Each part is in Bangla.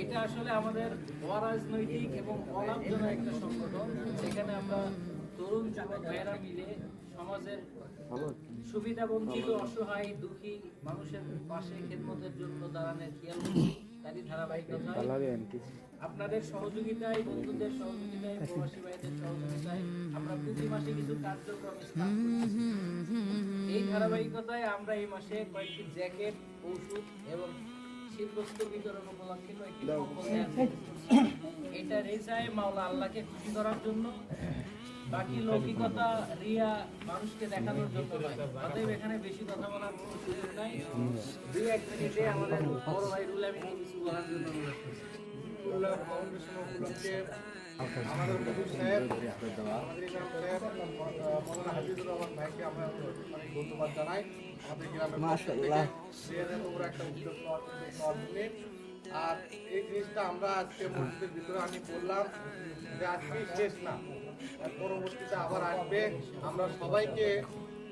এটা আসলে আমাদের অরাজনৈতিক এবং অলাভজনক একটা সংগঠন। যেখানে আমরা তরুণ যুবক ভাইয়েরা মিলে সমাজের সুবিধা বঞ্চিত অসহায় দুঃখী মানুষের পাশে খেদমতের জন্য দাঁড়ানোর খেয়াল তারই ধারাবাহিকতায়। আপনাদের সহযোগিতায় বন্ধুদের সহযোগিতায় প্রবাসী ভাইদের সহযোগিতায় আমরা প্রতি মাসে কিছু কার্যক্রম এই ধারাবাহিকতায় আমরা এই মাসে কয়েকটি জ্যাকেট ওষুধ এবং শীতবস্ত্র বিতরণ উপলক্ষে কয়েকটি। এটা রেজায় মাওলা আল্লাহকে খুশি করার জন্য বাকি লৌকিকতা রিয়া মানুষকে দেখানোর জন্য নয় অতএব এখানে বেশি কথা বলার কোনো সুযোগ নাই দুই এক মিনিটে আমাদের বড় ভাই রুল আমি কিছু বলার জন্য অনুরোধ করছি। উল্লাহ ফাউন্ডেশন উপলক্ষে আমাদের মধুর সাহেব আমাদের ইমাম সাহেব মৌলানা হাফিজুর রহমান ভাইকে আমরা অনেক ধন্যবাদ জানাই আর এই জিনিসটা আমরা আজকে আমি বললাম যে আজকে শেষ না পরবর্তীতে আবার আসবে। আমরা সবাইকে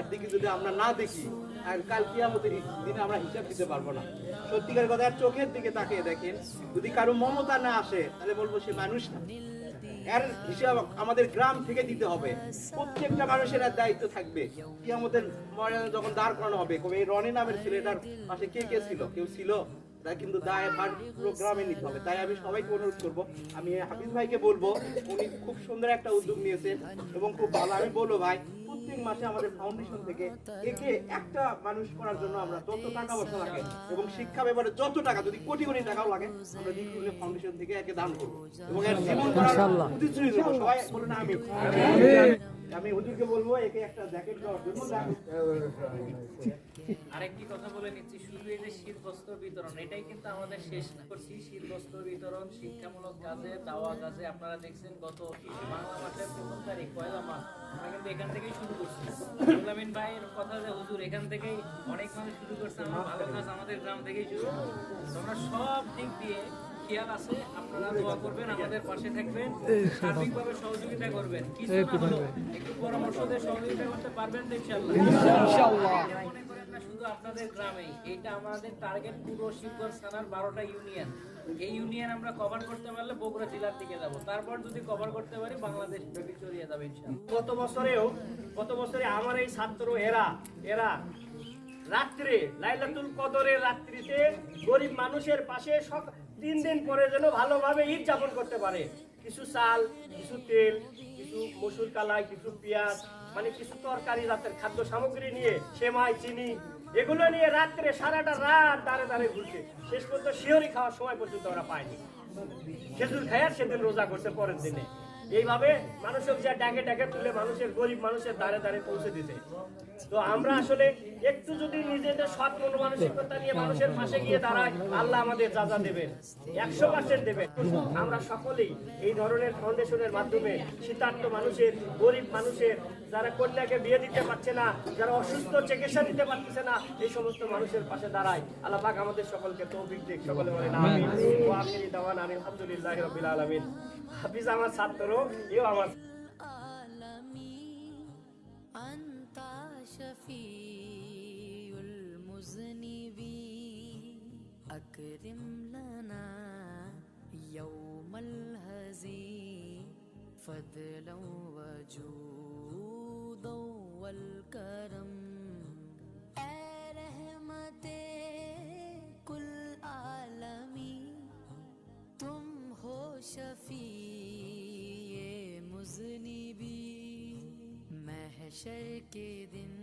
একদিকে যদি আমরা না দেখি কাল কিয়ামতের দিনে আমরা হিসাব দিতে পারব না। সত্যিকার কথা চোখের দিকে তাকিয়ে দেখেন, যদি কারও মমতা না আসে, তাহলে বলব সে মানুষ না। এর হিসাব আমাদের গ্রাম থেকে দিতে হবে। প্রত্যেকটা মানুষের আর দায়িত্ব থাকবে। কি আমাদের যখন দাঁড় করানো হবে, কবে এই রনি নামের ছেলেটার পাশে কে কে ছিল, কেউ ছিল, তাই কিন্তু দায় ভার পুরো গ্রামে নিতে হবে। তাই আমি সবাইকে অনুরোধ করব, আমি হাফিজ ভাইকে বলব, উনি খুব সুন্দর একটা উদ্যোগ নিয়েছেন এবং খুব ভালো। আমি বলব ভাই প্রত্যেক মাসে আমাদের ফাউন্ডেশন থেকে একে একটা মানুষ করার জন্য আমরা যত টাকা পয়সা লাগে এবং শিক্ষা ব্যাপারে যত টাকা যদি কোটি কোটি টাকাও লাগে আমরা দিকুলে ফাউন্ডেশন থেকে একে দান করব এবং এর জীবন করার প্রতিশ্রুতি দেবো। সবাই বলুন আমি আমি হুজুরকে বলব একে একটা জ্যাকেট দেওয়ার জন্য আরেকটি কথা বলে নিচ্ছি শুধু এই যে শীত বস্ত্র বিতরণ এটাই কিন্তু আমাদের শেষ না করছি। শীত বস্ত্র বিতরণ শিক্ষামূলক কাজে দাওয়া কাজে। আপনারা দেখছেন গত বাংলা মাসের প্রথম তারিখ পয়লা মাস। আমরা কিন্তু এখান থেকেই শুরু করছি। রুলামিন ভাইয়ের কথা যে হুজুর এখান থেকেই অনেক মানুষ শুরু করছে। আমরা ভালো কাজ আমাদের গ্রাম থেকেই শুরু। তোমরা সব দিক দিয়ে খেয়াল আছে আপনারা দোয়া করবেন আমাদের পাশে থাকবেন সার্বিকভাবে সহযোগিতা করবেন। কিছু একটু পরামর্শ দিয়ে সহযোগিতা করতে পারবেন তো ইনশাআল্লাহ। মনে করেন না শুধু আপনাদের গ্রামেই এটা আমাদের টার্গেট পুরো শিবগঞ্জ থানার বারোটা ইউনিয়ন। এই ইউনিয়ন আমরা কভার করতে পারলে বগুড়া জেলার দিকে যাব। তারপর যদি কভার করতে পারি বাংলাদেশ ব্যাপী ছড়িয়ে যাবে ইনশাআল্লাহ। গত বছরেও গত বছরে আমার এই ছাত্র এরা এরা রাত্রে লাইলাতুল কদরের রাত্রিতে গরিব মানুষের পাশে সব তিন দিন পরে যেন ভালোভাবে ঈদ যাপন করতে পারে। কিছু চাল, কিছু তেল, কিছু মসুর কালাই, কিছু পেঁয়াজ মানে কিছু তরকারি রাতের খাদ্য সামগ্রী নিয়ে সেমাই, চিনি, এগুলো নিয়ে রাত্রে সারাটা রাত দাঁড়ে দাঁড়ে ঘুরছে। শেষ পর্যন্ত শিহরি খাওয়ার সময় পর্যন্ত ওরা পায়নি। খেজুর খায় সেদিন রোজা করছে পরের দিনে। এইভাবে মানুষের যা ডাকে ডাকে তুলে মানুষের গরিব মানুষের দ্বারে দ্বারে পৌঁছে দিতে। তো আমরা আসলে একটু যদি নিজেদের সৎ মন মানসিকতা নিয়ে মানুষের পাশে গিয়ে দাঁড়াই আল্লাহ আমাদের যা যা দেবেন একশো পার্সেন্ট দেবেন। আমরা সকলেই এই ধরনের ফাউন্ডেশনের মাধ্যমে শীতার্থ মানুষের গরিব মানুষের যারা কন্যাকে বিয়ে দিতে পারছে না যারা অসুস্থ চিকিৎসা দিতে পারতেছে না এই সমস্ত মানুষের পাশে দাঁড়ায় আল্লাহ পাক আমাদের সকলকে তৌফিক দিক। সকলে বলেন আমিন। ওয়া আখিরি দাওয়ানা আনিল রাব্বিল আলামিন। হাফিজ আমার ছাত্র। اهو يلعب انت شفيع المذنبين اكرم لنا يوم الهزيم فضلا وجودا والكرم महशर के दिन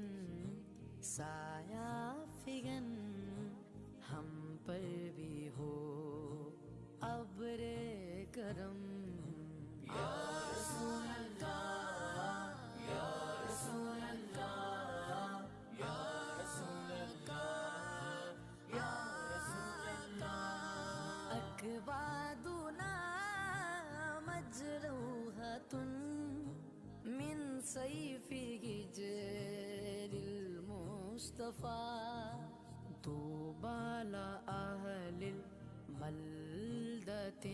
साया फिगन السيف جيل المصطفى طوبى لأهل بلدة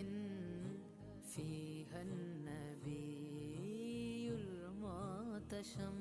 فيها النبي المعتشم